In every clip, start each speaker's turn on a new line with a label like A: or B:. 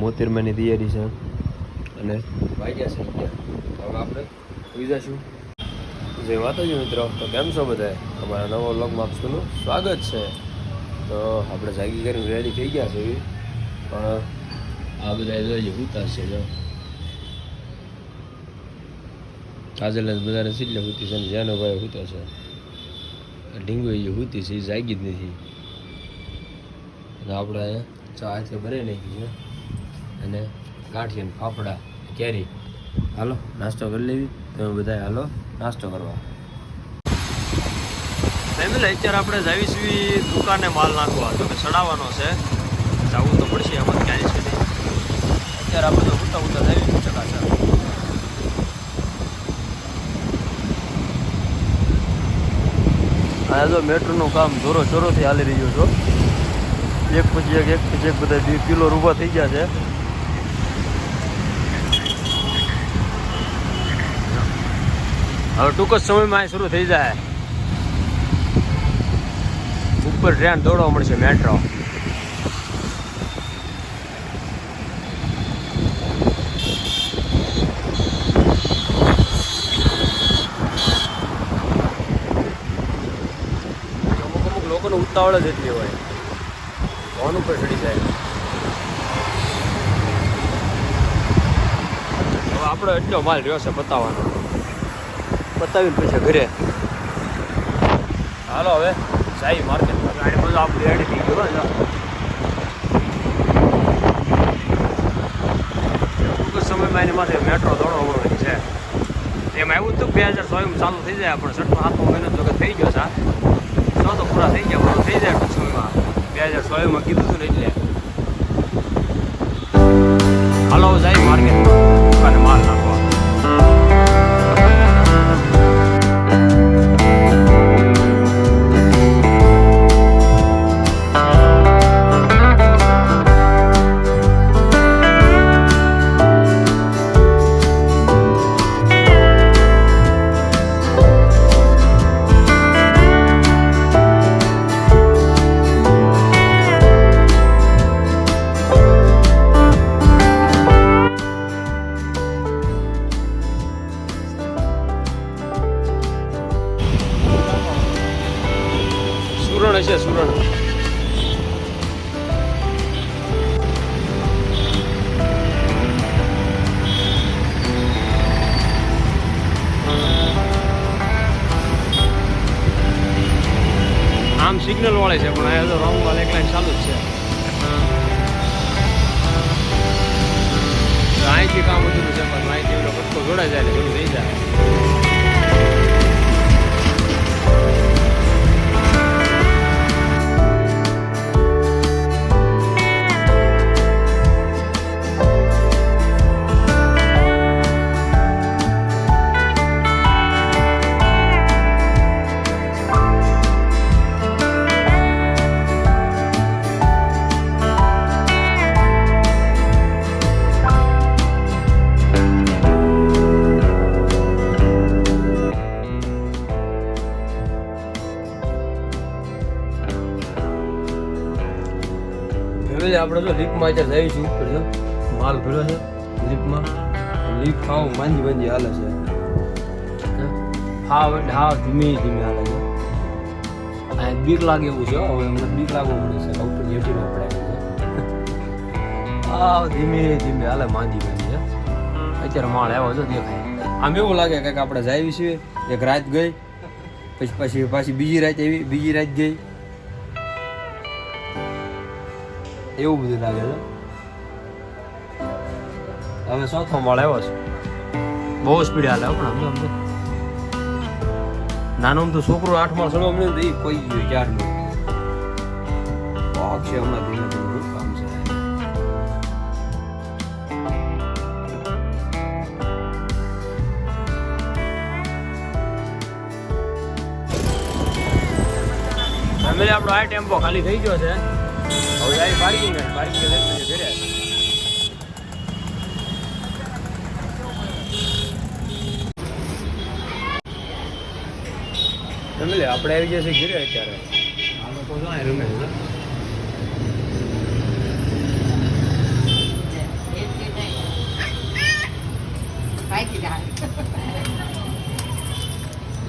A: મોતેરમાની તૈયારી છે. અને વાગ્યા છે હવે આપણે જે જય માતાજી મિત્રો તો કેમ છો બધા અમારા નવો વ્લોગમાં આપ સ્વાગત છે. તો આપણે જાગી કરીને રેડી થઈ ગયા છે પણ આ બધા જોઈએ ઉતાર છે જો. કાજલ બધાને સીટલે હુતી છે ને જેનો ભાઈ હુતો છે. ઢીંગુ એ હુતી છે એ જાગી જ નથી. અને આપણે ચા હાથે ભરે નાખી છે. અને ગાંઠી અને ફાફડા કેરી હાલો, નાસ્તો કરી લેવી. તમે બધા હાલો, નાસ્તો કરવા. અત્યારે આપણે જાવીશું દુકાને માલ નાખવા. તો કે સડાવવાનો છે. જવું તો પડશે એમાં ક્યાંય છે અત્યારે આપણે તો ઉતા ઉતા જાવીશું ચકાસા આ જો મેટ્રોનું કામ જોરો જોરોથી હાલી રહ્યું છો. એક પછી એક એક પછી એક બધા બે કિલો રૂપા થઈ ગયા છે. હવે ટૂંક જ સમયમાં શરૂ થઈ જાય. ઉપર ટ્રેન દોડવા મળશે મેટ્રો અમુક અમુક લોકોને ઉતાવળ જ એટલી હોય. ફોન ઉપર ચડી જાય. હવે આપણો એટલો માલ રહ્યો છે બતાવવાનો. બતાવીને પછી ઘરે. હાલો હવે જાય માર્કેટમાં ગાડી બધું આપણે રેડી થઈ ગયો ટૂંક જ સમયમાં એની માથે મેટ્રો દોડો મળવાની છે. એમાં એવું હતું બે હજાર સોળમાં ચાલુ થઈ જાય પણ સટનો હાથમાં મહિનો તો કે થઈ ગયો સાહેબ સો તો પૂરા થઈ ગયા પણ થઈ જાય ટૂંક સમયમાં. બે હજાર સોળમાં કીધું હતું ને એટલે. હાલો જાય માર્કેટમાં. દુકાને માલ નાખવા સુરણ આમ સિગ્નલ વાળે છે, પણ અહીંયા તો રોંગ વાળે એક લાઈન ચાલુ જ છે. અહીંથી કામ અધૂરું છે, પણ અહીંથી એનો પટકો જોડાઈ જાય આપણે તો લીપમાં અત્યારે જઈશું ઉપર છે માલ ભર્યો છે લીપમાં લીપ ખાવ માંજી માંજી હાલે છે. હાવ હાવ ધીમે ધીમે હાલે છે. આ બીક લાગે એવું છે હવે અમને બીક લાગવું પડે છે ઉપર જેટીમાં પડાય છે. હાવ ધીમે ધીમે હાલે, માંજી માંજી છે અત્યારે માળ આવ્યો છે દેખાય. આમ એવું લાગે કંઈક આપણે જાય છીએ, એક રાત ગઈ, પછી પછી, પાછી બીજી રાત આવી, બીજી રાત ગઈ. એવું બધું લાગે છે હવે ચોથો માળ આવ્યો છે? બહુ સ્પીડ હાલે પણ સમજો તો નાનો તો છોકરો આઠ માળ ચડવા મળ્યો એ કોઈ ગયો ચારનું વાઘ છે હમણાં ધીમે ધીમે કામ છે. ફેમિલી, આપણો આ ટેમ્પો ખાલી થઈ ગયો છે. હવે જાય પાર્કિંગ પાર્કિંગ લઈ ઘરે. તમે આપણે આવી ગયા છે ઘરે અત્યારે. આ લોકો રમે છે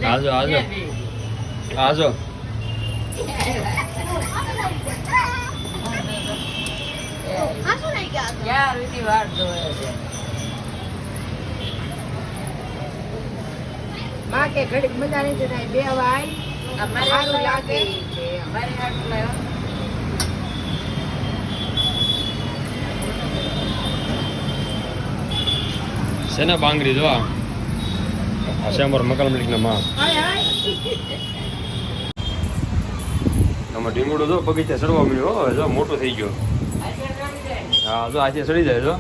A: આજો આજો. આજો.
B: ક્યાં સુધી વાટ જોવે છે માં કે ઘડીક મજા નથી થાય બે વાય લાગે અમારે.
A: છે ને બાંગરી જો છે અમારો મકાન મલિકના માં
B: હાય, હાય.
A: આમાં ઢીંગુડો જો બગીચા સરવા મળ્યો હવે જો મોટો થઈ ગયો. હા જો આજે ચડી જાય જો.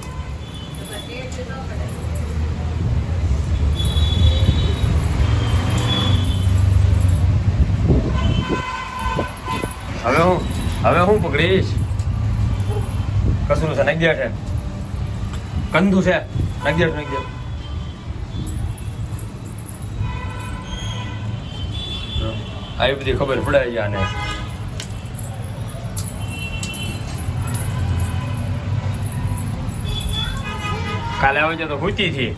A: હવે હું હવે હું પકડીશ. કશું છે, નાખી છે. કંદુ છે દે, નાખી આવી બધી ખબર પડાય છે આને કાલે આવે છે તો હુતી થી.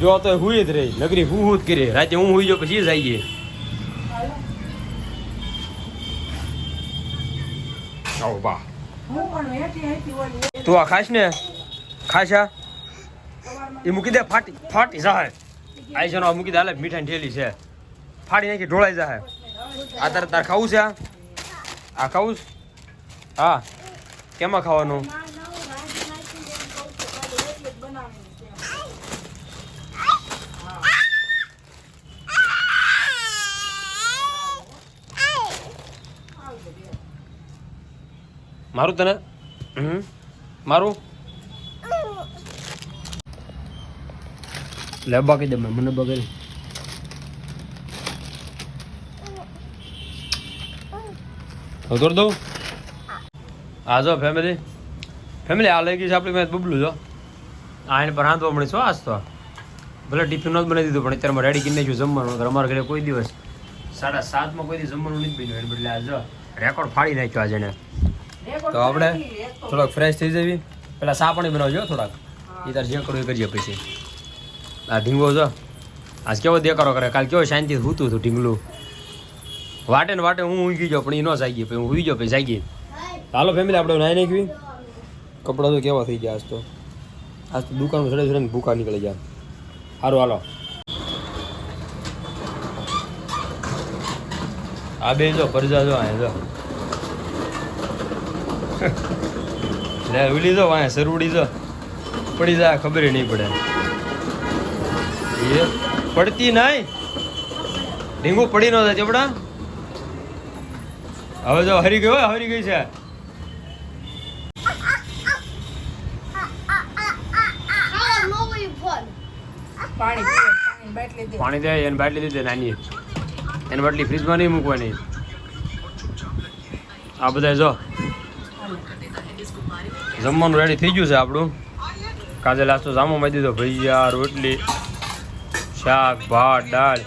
A: જો તો હુઈ જ રહી. નગરી હું હું જ કરી. રાતે હું હુઈ જો પછી જઈએ. આવો બા. તું આ ખાશ ને? ખાશા એ મૂકી દે ફાટી ફાટી જાય આઈ છે મૂકી દે હાલે મીઠાઈ ઠેલી છે. ફાડી નાખી ઢોળાઈ જાય આ તારે તાર ખાવું છે આ? આ ખાવું હા. કેમાં ખાવાનું? મારું તને? હમ. મારું? લે બાકી દે મને બગડી. ઉતર દઉં. આ જો ફેમિલી ફેમિલી આ લઈ ગઈ છે આપણી મેં બબલું જો. આ એને પર હાંધવા મળી છો આજ તો. ભલે ટિફિન નો જ બનાવી દીધું પણ અત્યારે રેડી કરી છું જમવાનું. અમારા ઘરે કોઈ દિવસ સાડા સાતમાં કોઈ દિવસ જમવાનું નથી બન્યું એટલે આ જો રેકોર્ડ ફાડી નાખ્યો આજે એને. તો આપણે થોડાક ફ્રેશ થઈ જવી પેલા સાપણી બનાવજો થોડાક. એ તાર જે કરવું એ કરીએ પછી. આ ઢીંગો જો. આજ કેવો દેખાડો કરે. કાલ કેવો શાંતિ સૂતું હતું ઢીંગલું. વાટે ને વાટે હું ઊંઘી જાઉં પણ એ ન જાગી પછી. હું ઊંઘી જાઉં પછી જાગી હાલો ફેમિલી આપણે નાઈ નાખવી. કપડાં તો કેવા થઈ ગયા આજ તો. આજ તો દુકાનમાં સડે સડે ભૂકા નીકળી ગયા. સારું હાલો. આ બે જો પરજા જો, આ જો. લે ઉલી જો વાય સરવડી જો. પડી જાય ખબર નહીં પડે. એ પડતી નહીં. ઢીંગુ પડી ન જાય ચપડા. હવે જો હરી ગયો હો, હરી ગઈ છે.
B: પાણી દે.
A: એને બાટલી દીધી નાની. એને બાટલી ફ્રીજમાં નહીં મૂકવાની. આ બધા જો. જમવાનું રેડી થઈ ગયું છે આપણું. કાજે લાસ્તો જામો મારી દીધો. ભજીયા રોટલી શાક ભાત દાળ.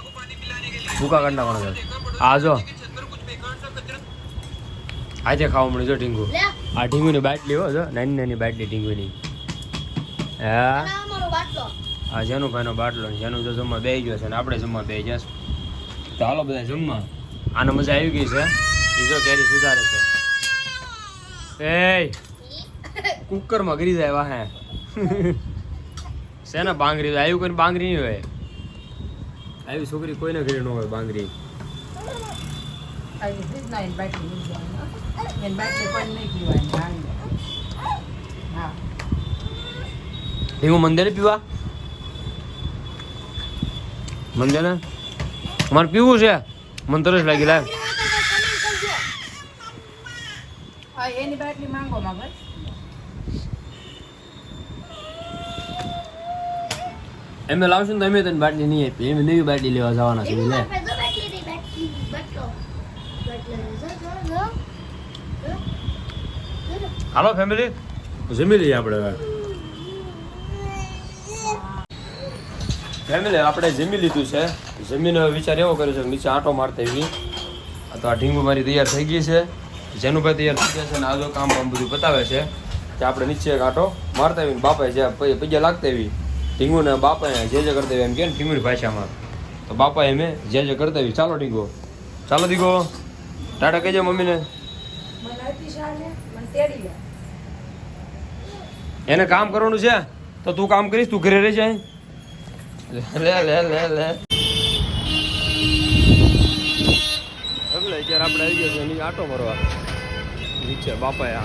A: ભૂકા કાઢ પણ આ જો. આજે ખાવા મળ્યું જો ઢીંગુ. આ ઢીંગુની બાટલી હો જો. નાની નાની બાટલી ઢીંગુની. હા? આ જેનુભાઈનો બાટલો. જેનું જો જમવા બે ગયો છે ને આપણે જમવા બે જશું તો હાલો બધા જમવા. આને મજા આવી ગઈ છે. બીજો કેરી સુધારે છે. એ કુકરમાં ગરી જાય આવ્યા હે. ને બાંગરી આવ્યું કોઈ બાંગરી નહીં હોય? આવી છોકરી કોઈને ઘરે ન હોય બાંગરી.
B: હું.
A: મંદિરે પીવા? મંદિરે? મારે પીવું છે. મને તરસ લાગી લાવ.
B: એની બાટલી માંગો માં
A: એમ લાવશું ને તો અમે તને બાટલી નહીં આપી એમ નવી બાટલી લેવા જવાના છે લે. હાલો ફેમિલી. જમી લઈએ આપણે. હવે ફેમિલી આપણે જમી લીધું છે. જમીન હવે વિચાર એવો કર્યો છે કે નીચે આંટો મારતા એવી. તો આ ઢીંગુ મારી તૈયાર થઈ ગઈ છે. જેનુભાઈ તૈયાર થઈ ગયા છે અને આજો કામ બામ બધું બતાવે છે કે આપણે નીચે એક આંટો મારતા એવી બાપા જ્યાં પૈસા પૈયા લાગતા એવી. ટીંગુના બાપાએ જે જે કરતા એમ કે ને ટીંગુની ભાષામાં. તો બાપા એમે જે જે કરતા ચાલો ટીંગો. ચાલો દીગો ટાટા કહેજો મમ્મીને. એને કામ કરવાનું છે? તો તું કામ કરીશ તું ઘરે રહી જાય લે લે લે લે. એટલે અત્યારે આપણે આવી ગયા છે એની આટો મારવા નીચે બાપાએ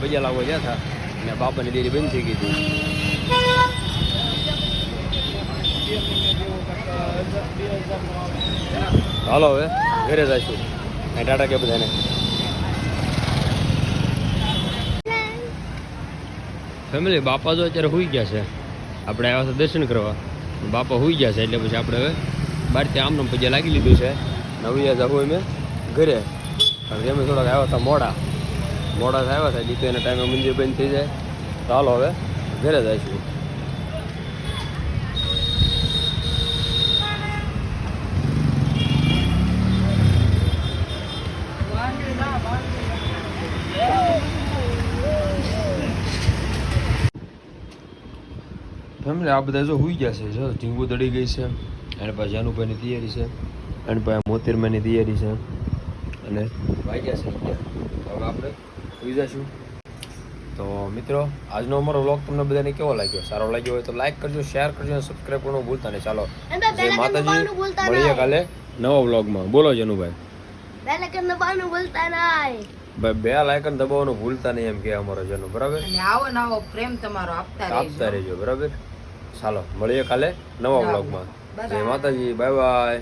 A: ભજીયા લાગવા ગયા હતા. અને બાપાની દેરી બંધ થઈ ગઈ હતી. હાલો હવે, ઘરે જઈશું. અહીં ટાટા કે બધાને ફેમિલી બાપા જો અત્યારે હોઈ ગયા છે. આપણે આવ્યા હતા દર્શન કરવા. બાપા હોઈ ગયા છે એટલે પછી આપણે હવે બહારથી આમનો પૈસા લાગી લીધું છે. નવી જવું અમે ઘરે. કારણ કે અમે થોડાક આવ્યા હતા મોડા. મોડા આવ્યા હતા, જીતો એના ટાઈમે મંદિર બંધ થઈ જાય. તો હાલો હવે ઘરે જઈશું. ફેમિલી આ બધા જો હોઈ ગયા છે જો ઢીંગુ દડી ગઈ છે અને પછી જાનુભાઈની તૈયારી છે અને પછી મોતીરમાની તૈયારી છે અને વાગ્યા છે. હવે આપણે હોઈ જઈશું. તો મિત્રો આજનો અમારો વ્લોગ તમને બધાને કેવો લાગ્યો? સારો લાગ્યો હોય તો લાઈક કરજો શેર કરજો અને સબસ્ક્રાઈબ કરવાનું ભૂલતા નહીં. ચાલો જય માતાજી. મળીએ કાલે નવા વ્લોગમાં બોલો જનુભાઈ.
C: બેલ ભૂલતા
A: ભાઈ બે લાયકન દબાવવાનું ભૂલતા નહીં એમ કે અમારો જનુ બરાબર?
B: આવો નવો પ્રેમ તમારો આપતા
A: આપતા
B: રહેજો
A: બરાબર? ચાલો મળીએ કાલે નવા
B: બ્લોગમાં
A: જય માતાજી બાય બાય.